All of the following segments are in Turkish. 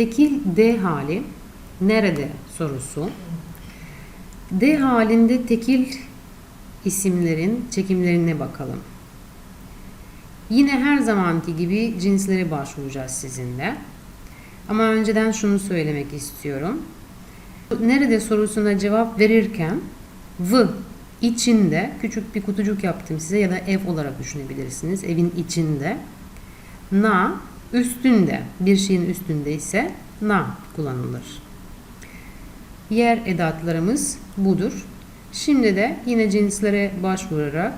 Tekil D hali nerede sorusu. D halinde tekil isimlerin çekimlerine bakalım. Yine her zamanki gibi cinslere başvuracağız sizinle. Ama önceden şunu söylemek istiyorum. Nerede sorusuna cevap verirken v içinde küçük bir kutucuk yaptım size ya da ev olarak düşünebilirsiniz. Evin içinde. Na üstünde bir şeyin üstünde ise na kullanılır. Yer edatlarımız budur. Şimdi de yine cinslere başvurarak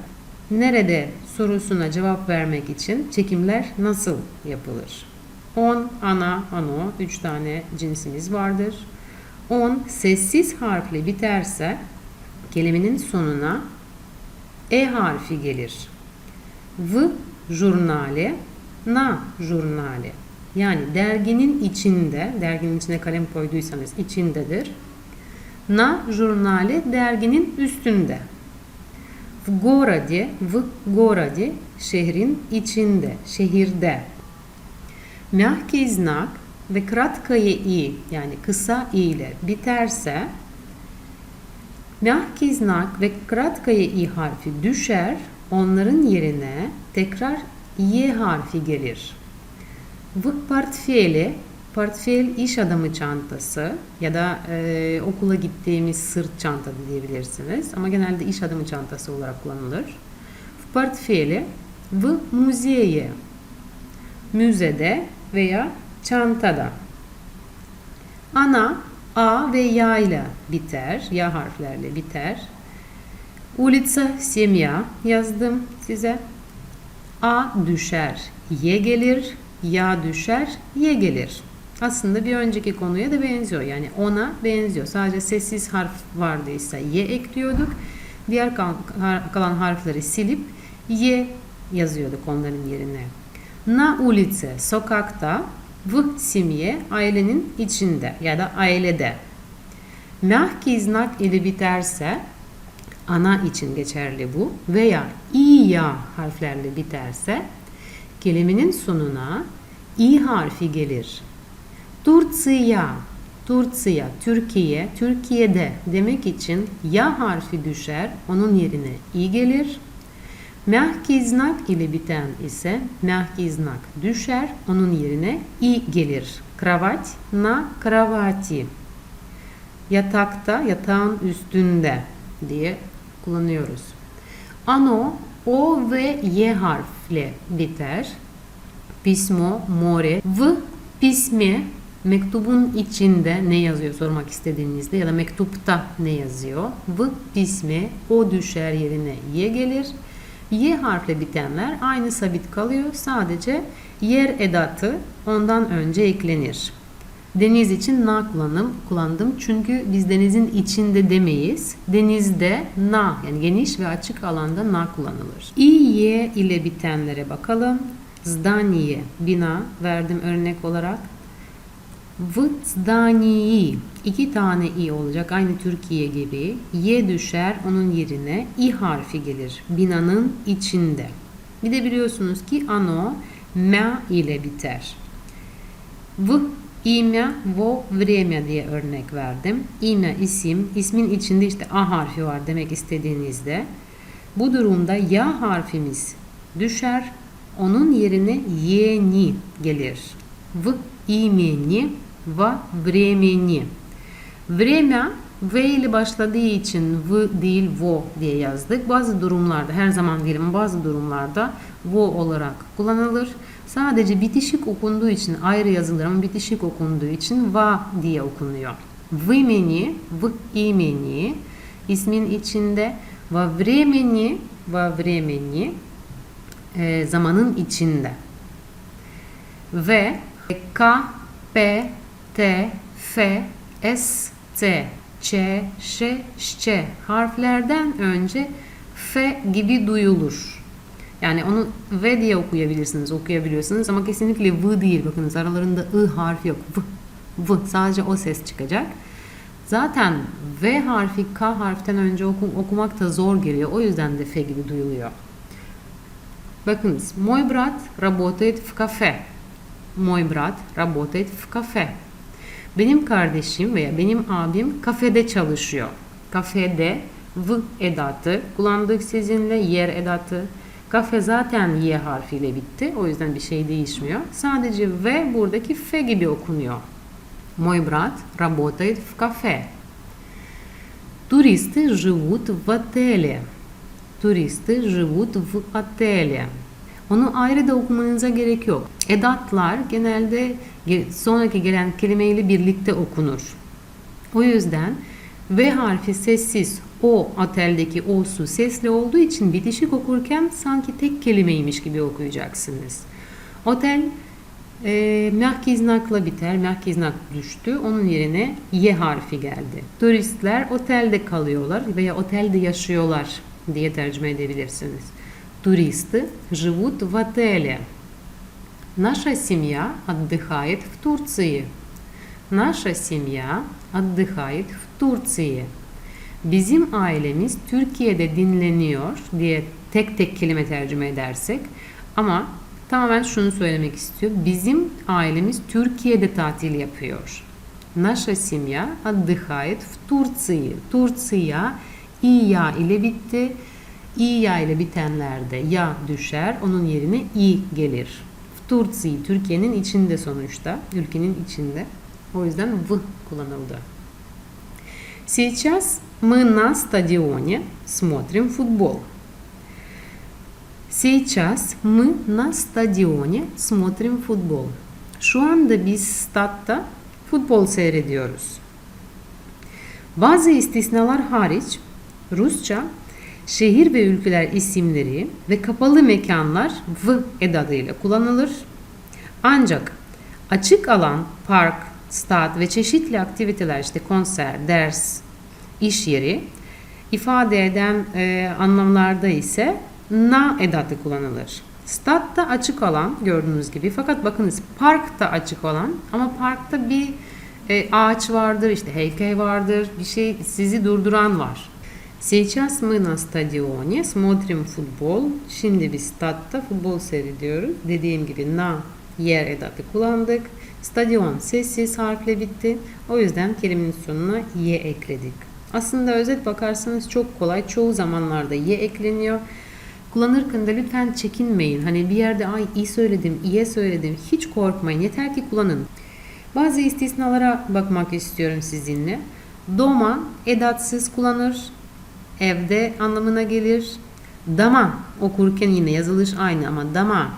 nerede sorusuna cevap vermek için çekimler nasıl yapılır? 10 ana, ano, 3 tane cinsimiz vardır. 10 sessiz harfle biterse kelimenin sonuna e harfi gelir. V jurnale, na jurnale. Yani derginin içinde, derginin içine kalem koyduysanız içindedir. Na jurnale derginin üstünde. В городе, в городе, şehrin içinde, şehirde. Мягкий знак ve краткое i yani kısa i ile biterse mягкий знак ve краткое i harfi düşer. Onların yerine tekrar y harfi gelir. В портфеле Portföy iş adamı çantası ya da e, okula gittiğimiz sırt çanta da diyebilirsiniz. Ama genelde iş adamı çantası olarak kullanılır. В портфеле в музее müzede veya çantada. Ana A ve ya ile biter. Ya harflerle biter. Улица Semya yazdım size. A düşer, ye gelir, ya düşer, ye gelir. Aslında bir önceki konuya da benziyor. Yani ona benziyor. Sadece sessiz harf vardıysa ye ekliyorduk. Diğer kalan harfleri silip ye yazıyorduk onların yerine. Na ulice sokakta, v simye ailenin içinde ya da ailede. Mehki znak ile biterse ana için geçerli bu veya i ya harflerle biterse kelimenin sonuna i harfi gelir. Turtsiya, Turtsiya, Türkiye, Türkiye'de demek için ya harfi düşer, onun yerine i gelir. Mehkiznak ile biten ise mehkiznak düşer, onun yerine i gelir. Kravat na kravati. Yatakta, yatağın üstünde diye kullanıyoruz. Ano, o ve y harfle biter. Pismo, more, v, pisme, mektubun içinde ne yazıyor sormak istediğinizde ya da mektupta ne yazıyor? V, pisme, o düşer yerine y gelir. Y harfle bitenler aynı sabit kalıyor. Sadece yer edatı ondan önce eklenir. Deniz için na kullanım, kullandım. Çünkü biz denizin içinde demeyiz. Denizde na yani geniş ve açık alanda na kullanılır. İ, y ile bitenlere bakalım. Zdaniye, bina verdim örnek olarak. V zdanии iki tane i olacak aynı Türkiye gibi. Y düşer onun yerine i harfi gelir. Binanın içinde. Bir de biliyorsunuz ki ano ma ile biter. V İmya vo vremya diye örnek verdim. İmya isim. ismin içinde işte A harfi var demek istediğinizde. Bu durumda ya harfimiz düşer. Onun yerine yeni gelir. V imeni ve vremeni. Vremya V ile başladığı için v değil vo diye yazdık. Bazı durumlarda her zaman diyelim bazı durumlarda vo olarak kullanılır. Sadece bitişik okunduğu için ayrı yazılır ama bitişik okunduğu için va diye okunuyor. Vimeni, vimeni ismin içinde va vremeni, va vremeni e, zamanın içinde. Ve k, p, t, f, s, t, ç, ş, ş harflerden önce f gibi duyulur. Yani onu V diye okuyabilirsiniz, okuyabiliyorsunuz ama kesinlikle V değil. Bakınız aralarında I harfi yok. V, V sadece o ses çıkacak. Zaten V harfi K harften önce oku, okumak da zor geliyor. O yüzden de F gibi duyuluyor. Bakınız, мой брат работает в кафе. Мой брат работает в кафе. Benim kardeşim veya benim abim kafede çalışıyor. Kafede v edatı kullandık sizinle yer edatı. Kafe zaten y harfiyle bitti. O yüzden bir şey değişmiyor. Sadece v buradaki f gibi okunuyor. Мой брат работает в кафе. Туристы живут в отеле. Туристы живут в отеле. Onu ayrı da okumanıza gerek yok. Edatlar genelde ge- sonraki gelen kelimeyle birlikte okunur. O yüzden V harfi sessiz, o oteldeki o'su sesli olduğu için bitişik okurken sanki tek kelimeymiş gibi okuyacaksınız. Otel e, merkeznakla biter. Merkeznak düştü. Onun yerine Y harfi geldi. Turistler otelde kalıyorlar veya otelde yaşıyorlar diye tercüme edebilirsiniz. Туристы живут в отеле. Наша семья отдыхает в Турции. Наша семья отдыхает в Турции. Bizim ailemiz Türkiye'de dinleniyor diye tek tek kelime tercüme edersek ama tamamen şunu söylemek istiyor. Bizim ailemiz Türkiye'de tatil yapıyor. Наша семья отдыхает в Турции. Turция i ya ile bitti. i ya ile bitenlerde ya düşer. Onun yerine i gelir. В Турции Türkiye'nin içinde sonuçta. Ülkenin içinde. O yüzden v kullanıldı. Сейчас мы на стадионе смотрим футбол. Сейчас мы на стадионе смотрим футбol. Şu anda biz statta futbol seyrediyoruz. Bazı istisnalar hariç Rusça şehir ve ülkeler isimleri ve kapalı mekanlar v edatıyla kullanılır. Ancak açık alan, park, stat ve çeşitli aktiviteler işte konser, ders, iş yeri ifade eden e, anlamlarda ise na edatı kullanılır. Statta açık alan gördüğünüz gibi fakat bakınız parkta açık alan ama parkta bir e, ağaç vardır, işte heykel vardır, bir şey sizi durduran var. Сейчас мы на стадионе смотрим футбол. Şimdi biz statta futbol seyrediyoruz. Dediğim gibi na yer edatı kullandık. Stadion sessiz harfle bitti. O yüzden kelimenin sonuna y ekledik. Aslında özet bakarsanız çok kolay. Çoğu zamanlarda y ekleniyor. Kullanırken de lütfen çekinmeyin. Hani bir yerde ay iyi söyledim, iye söyledim. Hiç korkmayın. Yeter ki kullanın. Bazı istisnalara bakmak istiyorum sizinle. Doma edatsız kullanır. Evde anlamına gelir. Dama okurken yine yazılış aynı ama dama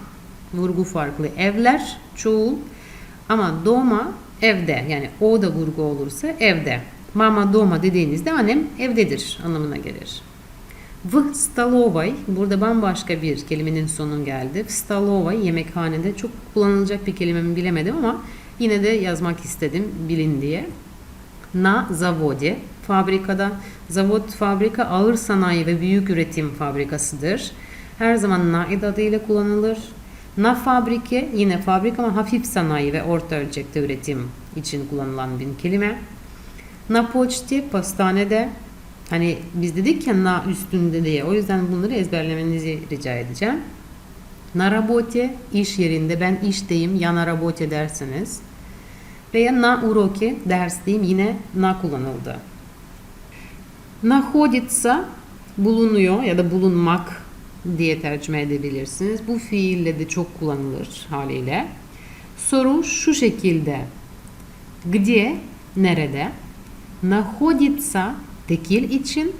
vurgu farklı. Evler çoğul ama doma evde yani o da vurgu olursa evde. Mama doma dediğinizde annem evdedir anlamına gelir. V stalovay burada bambaşka bir kelimenin sonu geldi. Stalovay yemekhanede çok kullanılacak bir kelime mi bilemedim ama yine de yazmak istedim bilin diye. Na zavode fabrikada zavod fabrika ağır sanayi ve büyük üretim fabrikasıdır. Her zaman naid adıyla kullanılır. Na fabrike yine fabrika ama hafif sanayi ve orta ölçekte üretim için kullanılan bir kelime. Na poçti postanede hani biz dedik ya na üstünde diye o yüzden bunları ezberlemenizi rica edeceğim. Na работе iş yerinde ben işteyim ya na работе dersiniz. Veya na уроке dersteyim yine na kullanıldı. Nahoditsa bulunuyor ya da bulunmak diye tercüme edebilirsiniz. Bu fiille de çok kullanılır haliyle. Soru şu şekilde. Где, nerede? Находится tekil için,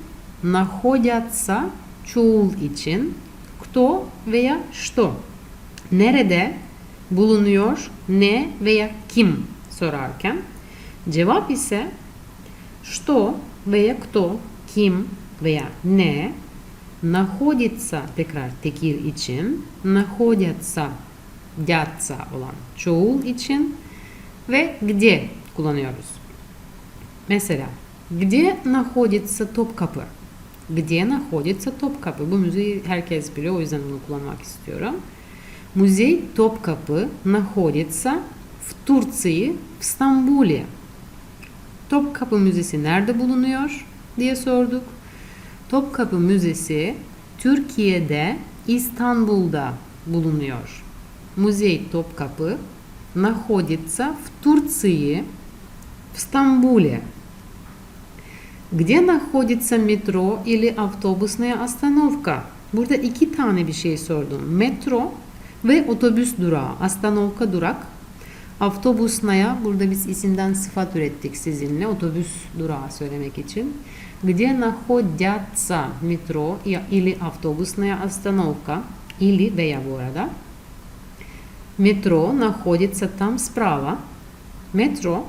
находятся çoğul için, кто veya что. Nerede bulunuyor, ne veya kim sorarken. Cevap ise что veya кто, kim veya ne находится tekrar tekil için, находятся дятся olan çoğul için ve где kullanıyoruz. Mesela где находится Topkapı? Где находится Topkapı? Bu müziği herkes biliyor o yüzden bunu kullanmak istiyorum. Музей Topkapı находится в Турции, в Стамбуле. Topkapı Müzesi nerede bulunuyor diye sorduk. Topkapı Müzesi Türkiye'de İstanbul'da bulunuyor. Музей Topkapı находится в Турции, В Стамбуле. Где находится метро или автобусная остановка? Burada iki tane bir şey sordum. Metro ve otobüs durağı. Astanovka durak. Avtobusnaya burada biz isimden sıfat ürettik sizinle otobüs durağı söylemek için. Где находятся метро или автобусная остановка или bu arada. Metro находится там справа. Metro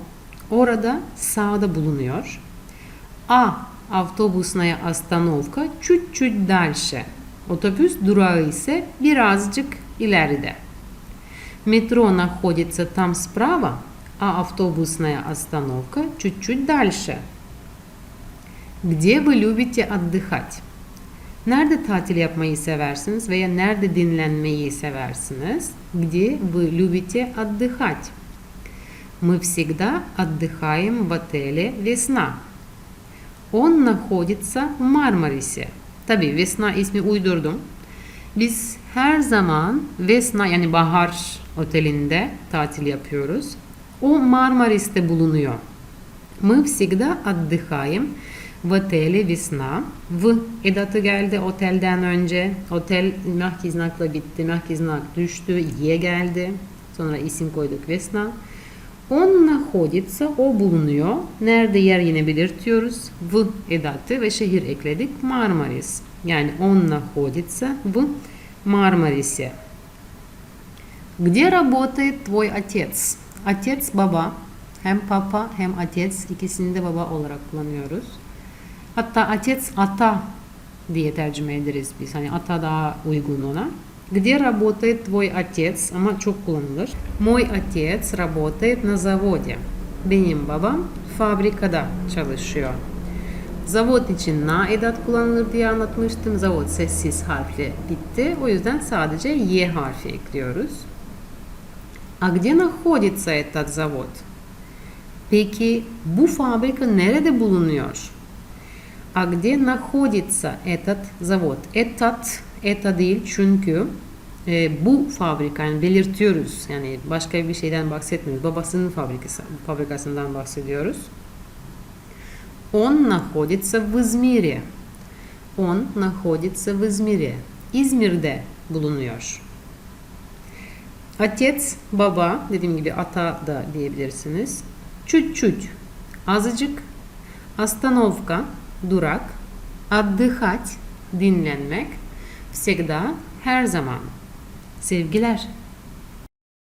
orada sağda bulunuyor. A автобусная остановка чуть-чуть дальше. Otobüs durağı ise birazcık ileride. Метро находится там справа, а автобусная остановка чуть-чуть дальше. Где вы любите отдыхать? Nerede tatil yapmayı seversiniz veya nerede dinlenmeyi seversiniz? Где вы любите отдыхать? Мы всегда отдыхаем в отеле «Весна». Он находится в Marmaris'e. Tabi Vesna ismi uydurdum. Biz her zaman Vesna yani Bahar Oteli'nde tatil yapıyoruz. O Marmaris'te bulunuyor. Мы всегда отдыхаем в отеле Весна. V edatı geldi otelden önce. Otel mahkiznakla bitti. Mahkiznak düştü. Ye geldi. Sonra isim koyduk Vesna. Он находится, o bulunuyor. Nerede yer yine belirtiyoruz. V edatı ve şehir ekledik. Marmaris. Yani он находится в Marmaris'e. Где работает твой отец? Отец baba. Hem papa hem отец ikisini de baba olarak kullanıyoruz. Hatta отец ata diye tercüme ederiz biz. Hani ata daha uygun ona. Где работает твой отец? Ama çok kullanılır. Мой отец работает на заводе. Benim babam fabrikada çalışıyor. Zavod için na edat kullanılır diye anlatmıştım. Zavod sessiz harfle bitti. O yüzden sadece y harfi ekliyoruz. А где находится этот завод? Peki bu fabrika nerede bulunuyor? А где находится этот завод? Этот, это değil çünkü e, bu fabrika yani belirtiyoruz. Yani başka bir şeyden bahsetmiyoruz. Babasının fabrikası, fabrikasından bahsediyoruz. Он находится в Измире. Он находится в Измире. İzmir'de bulunuyor. Отец, baba, dediğim gibi ata da diyebilirsiniz. Чуть-чуть, azıcık. Остановка, durak. Отдыхать, dinlenmek. Всегда, her zaman. Sevgiler.